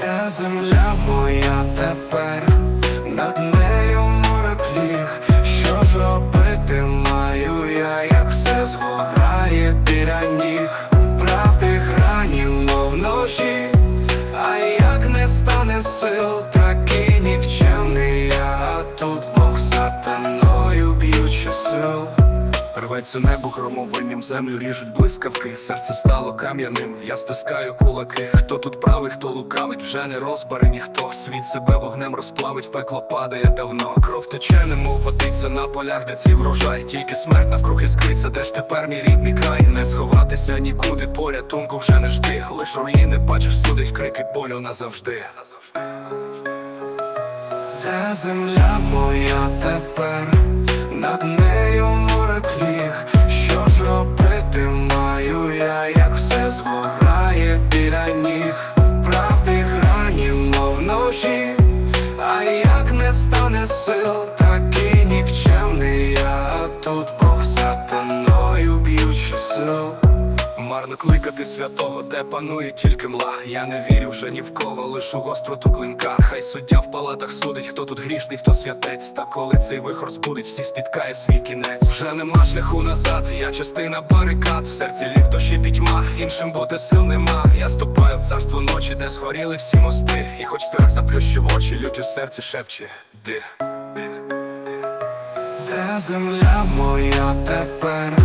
Де земля моя тепер, над нею морок ліг, що ж робити маю я, як все згорає біля ніг, Рветься небо громовинням, землю ріжуть блискавки, серце стало кам'яним, я стискаю кулаки. Хто тут правий, хто лукавить, вже не розбере ніхто. Світ себе вогнем розплавить, пекло падає давно. Кров тече, немов водиться на полях, де ці врожай. Тільки смерть навкруг іскриться, де ж тепер мій рідний край. Не сховатися нікуди, порятунку вже не жди. Лиш руїни бачиш, судить крики болю назавжди. Де земля моя тепер, біля правди грані, мов ножі, а як не стане сил, такий нікчемний я, тут Марно кликати святого, де панує тільки мла. Я не вірю вже ні в кого, лиш у гостроту клинка. Хай суддя в палатах судить, хто тут грішний, хто святець. Та коли цей вихор збудить, всі спіткає свій кінець. Вже нема шляху назад, я частина барикад. В серці лід дощі пітьма, іншим бути сил нема. Я ступаю в царство ночі, де згоріли всі мости. І хоч страх заплющив очі, лють у серці шепче ди. Де земля моя тепер,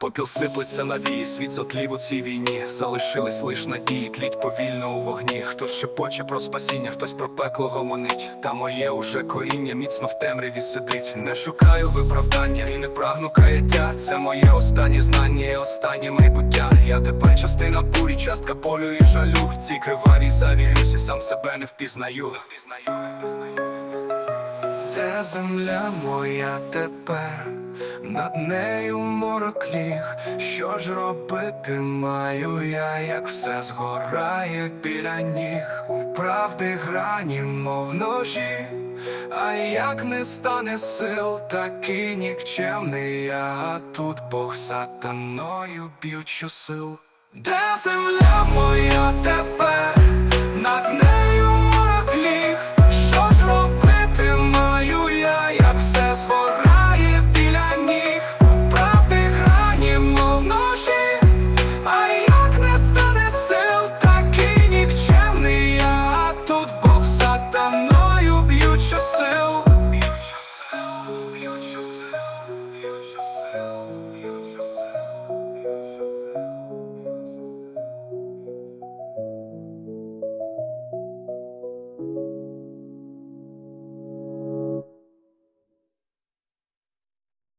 Попіл сиплеться на вії, світ затлів у цій війні. Залишились лиш надії, тліть повільно у вогні. Хтось шепоче про спасіння, хтось про пекло гомонить. Та моє уже коріння міцно в темряві сидить. Не шукаю виправдання і не прагну каяття. Це моє останнє знання, і останнє майбуття. Я тепер частина бурі, частка болю і жалю. В цій кривавій завірюсь і сам себе не впізнаю. Земля моя тепер, над нею морок ліг, що ж робити маю я, як все згорає біля ніг, у правди грані, мов ножі, а як не стане сил, такий нікчемний я, тут Бог сатаною б'ючу сил. Де земля моя тепер, над